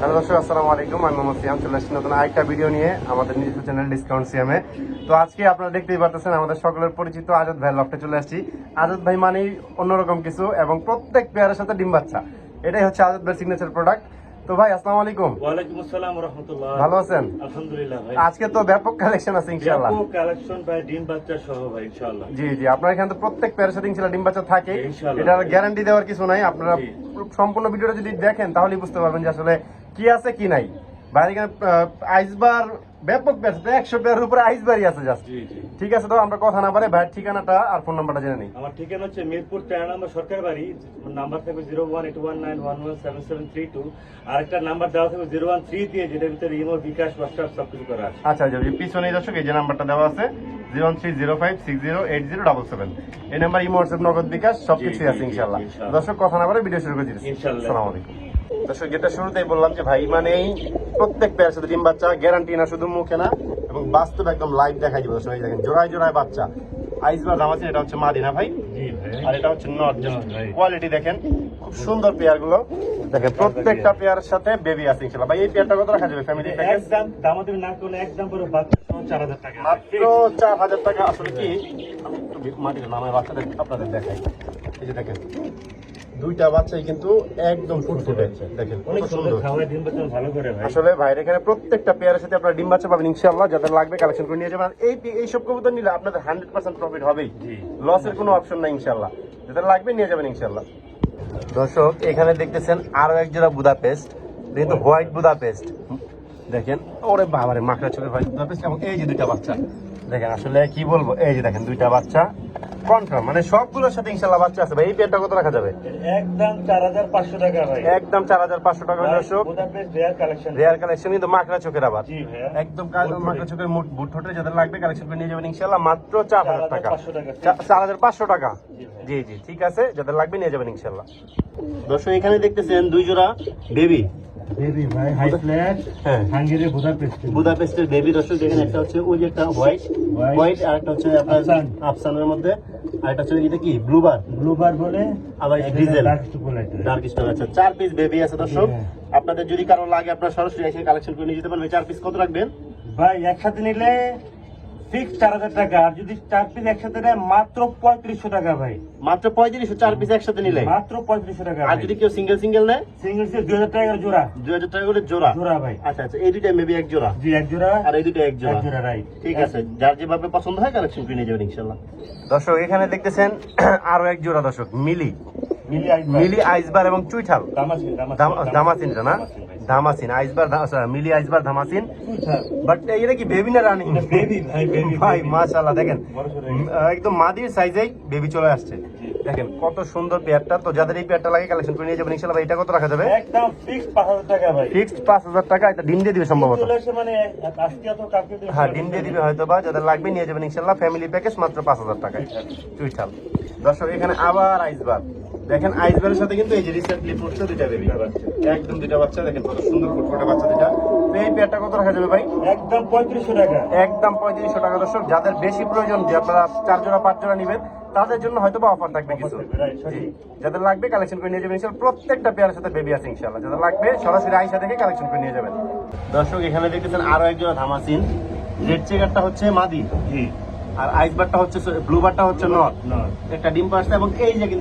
Hello দর্শক আসসালামু আলাইকুম। আমি মোহাম্মদ সিয়াম চলে আসছি নতুন আরেকটা ভিডিও নিয়ে আমাদের নিজস্ব চ্যানেল ডিসকাউন্ট সিয়ামে তো আজকে আপনারা দেখতেই আমাদের সকলের পরিচিত আজাদ ভাই লফটে চলে আসছি। আজাদ ভাই মানেই অন্যরকম কিছু এবং প্রত্যেক পেয়ারের সাথে ডিম বাচ্চা। এটাই হচ্ছে আজাদ ভাই সিগনেচার প্রোডাক্ট তো ভাই আসসালামু আলাইকুম। আসসালাম রহমতুল্লাহ ভালো আছেন? আলহামদুলিল্লাহ ভাই। আজকে তো ব্যাপক কালেকশন আছে ইনশাআল্লাহ। ব্যাপক কালেকশন ভাই ডিম বাচ্চা সহ ভাই ইনশাআল্লাহ। জি জি। আপনার এখানে তো প্রত্যেক পেয়ারের সাথে ইনশাআল্লাহ ডিম বাচ্চা থাকে। এটার গ্যারান্টি দেওয়ার কিছু নাই। আপনারা সম্পূর্ণ ভিডিওটা যদি দেখেন তাহলেই বুঝতে পারবেন যে আসলে কি আছে কি নাই? বাইরে এখানে আইসবার ব্যাপক একশো পেয়ারের উপরে আইসবারই আছে জাস্ট ঠিক আছে তো আমরা কথা না পারে ভাইয়ের ঠিকানাটা আর ফোন নাম্বারটা জেনে নিই। আমার ঠিকানা হচ্ছে মিরপুর তেরো নম্বর সরকার বাড়ি নাম্বার থাকবে zero one eight one nine one one seven seven three two আর একটা নাম্বার দেওয়া থাকবে জিরো ওয়ান থ্রি দিয়ে যেটার ভিতরে ইমো বিকাশ হোয়াটসঅ্যাপ সব কিছু করা আছে। আচ্ছা আচ্ছা পিছনে দর্শক এই যে নাম্বারটা দেওয়া আছে zero one three zero five six zero eight zero double seven এই number Imo WhatsApp Nagad bKash সব কিছুই আছে ইনশাল্লাহ। দর্শক কথা না বলে ভিডিও শুরু করে দিচ্ছি। ইনশাআল্লাহ। আসসালামু আলাইকুম। দর্শক যেটা শুরুতেই বললাম যে ভাই মানে প্রত্যেক পেয়ার সাথে ডিম বাচ্চা গ্যারান্টি না শুধু মুখে না এবং বাস্তব একদম লাইভ দেখাই দিব। দর্শক দেখেন জোড়ায় জোড়ায় বাচ্চা। আইস বা দাম আছে এটা হচ্ছে মাদিনা ভাই? আর এটা হচ্ছে নট কোয়ালিটি দেখেন খুব সুন্দর পেয়ারগুলো। দেখেন প্রত্যেকটা পেয়ারের সাথে বেবি আছে ইনশাআল্লাহ। ভাই এই পেয়ারটা কত রাখা যাবে ফ্যামিলি প্যাকেজ একদম দামাদামি না করলে একদম পুরো বাচ্চা সহ চার হাজার টাকা। মাত্র আসলে কি? মাটির নামে বাচ্চাদের আপনাদের দেখাই। এই যে দেখেন দুইটা বাচ্চাই কিন্তু একদম ফুটফুটে দেখেন অনেক সুন্দর। সুন্দর। খাওয়া ডিম বাচ্চা ভালো করে ভাই। আসলে ভাইয়ের এখানে প্রত্যেকটা পেয়ারের সাথে আপনারা ডিম বাচ্চা পাবেন ইনশাআল্লাহ যাদের লাগবে কালেকশন করে নিয়ে যাবেন। এই এই সব কবুতর নিলে আপনাদের হান্ড্রেড পার্সেন্ট প্রফিট হবেই। লসের কোনো অপশন নাই ইনশাআল্লাহ। যাদের লাগবে নিয়ে যাবেন ইনশাআল্লাহ। দর্শক এখানে দেখতেছেন আরও এক জোড়া বুদা পেস্ট কিন্তু হোয়াইট বুদা পেস্ট দেখেন ওরে বাবারে মাকড়া চোখের হোয়াইট বুদা পেস্ট এবং এই যে দুইটা বাচ্চা। দেখেন আসলে কি বলব? এই যে দেখেন দুইটা বাচ্চা। কনফার্ম মানে সবগুলোর সাথে ইনশাআল্লাহ বাচ্চা আছে। ভাই এই পেয়ারটা কত রাখা যাবে? একদম চার হাজার পাঁচশো টাকা ভাই। একদম চার হাজার পাঁচশো টাকা দর্শক। Budapest rare collection rare collection কিন্তু মাকড়া চোখের আবার। জি ভাইয়া। একদম মাকড়া চোখের মুট যাদের লাগবে কালেকশন করে নিয়ে যাবেন ইনশাআল্লাহ মাত্র চার হাজার টাকা। 4,500 টাকা। জি জি ঠিক আছে যাদের লাগবে নিয়ে যাবেন ইনশাআল্লাহ। দর্শক এখানে দেখতেছেন দুই জোড়া বেবি বেবি ভাই হাই ফ্ল্যাট হ্যাঁ। হাঙ্গেরি বুদাপেস্ট বুদাপেস্টের বেবি দর্শক দেখেন একটা হচ্ছে ওই যে একটা হোয়াইট হোয়াইট আর একটা হচ্ছে আপনার আফসানের মধ্যে। আর একটা হচ্ছে এটা কি? ব্লুবার ব্লুবার বলে আবার ডিজেল ডার্ক স্টোন আছে চার পিস বেবি আছে দর্শক। হ্যাঁ। আপনাদের যদি কারও লাগে আপনারা সরাসরি এসে কালেকশন করে নিয়ে যেতে পারবেন। চার পিস কত রাখবেন? ভাই একসাথে নিলে ফিক্স চার হাজার টাকা আর যদি চার পিস একসাথে নেয় মাত্র পঁয়ত্রিশশো টাকা ভাই। মাত্র পঁয়ত্রিশশো চার পিস একসাথে নিলে? মাত্র পঁয়ত্রিশশো টাকা আর যদি কেউ সিঙ্গেল সিঙ্গেল নেয়? সিঙ্গেল সিঙ্গেল দুই হাজার টাকার জোড়া। দুই হাজার টাকা করে জোড়া? জোড়া ভাই। আচ্ছা আচ্ছা এই দুইটা মেবি এক জোড়া। জি এক জোড়া। আর এই দুইটা এক এক জোড়া রাইট ঠিক আছে যার যেভাবে পছন্দ হয় কালেকশন করে নিয়ে যাবেন ইনশাল্লাহ দর্শক এখানে দেখতেছেন আরও এক জোড়া দর্শক মিলি। মিলি মিলি আইসবার এবং চুইঠাল। দামাসিন দাম- দামাসিনটা না। ধামাসিন আইসবার মিলি আইসবার ধামাসিন। বাট এটা কি বেবি না রানিং ভাই, baby, মাশাআল্লাহ দেখেন। একদম মাদির সাইজেই বেবি চলে আসছে। দেখেন কত সুন্দর পেয়ারটা। তো যাদের এই পেয়ারটা লাগে কালেকশন করে নিয়ে যাবেন ইনশাআল্লাহ ভাই এটা কত রাখা যাবে? একদম ফিক্স পাঁচ হাজার টাকা ভাই। ফিক্সড পাঁচ হাজার টাকা এটা ডিম দিয়ে দিবে সম্ভবত। মানে আজকে অত কালকে তো হ্যাঁ ডিম দিয়ে দিবে হয়তো বা যাদের লাগবে নিয়ে যাবেন ইনশাল্লাহ ফ্যামিলি প্যাকেজ মাত্র পাঁচ হাজার টাকায়। চুইঠাল। দর্শক এখানে আবার আইসবার দেখেন আইসবারের সাথে কিন্তু এই যে রিসেন্টলি পড়ছে দুইটা বেবি একদম দুইটা বাচ্চা দেখেন কত সুন্দর ফুটফুটে বাচ্চা দুইটা। এই পেয়ারটা কত রাখা যাবে ভাই? একদম পঁয়ত্রিশশো টাকা। একদম পঁয়ত্রিশশো টাকা। দর্শক যাদের বেশি প্রয়োজন যে আপনারা চার জোড়া পাঁচ জোড়া নেবেন তাদের জন্য হয়তো বা অফার থাকবে কিছু। যাদের লাগবে কালেকশন করে নিয়ে যাবেন। ইনশাল্লাহ প্রত্যেকটা পেয়ারের সাথে বেবি আছে ইনশাল্লাহ। যাদের লাগবে সরাসরি আইসা দেখে কালেকশন করে নিয়ে যাবেন। দর্শক এখানে দেখতেছেন আরও একজন ধামাসিন রেড চেকারটা হচ্ছে মাদি। জি। আর আইস বারটা হচ্ছে ব্লুবারটা হচ্ছে নট না একটা ডিম পাশে এবং এই যে কিন্তু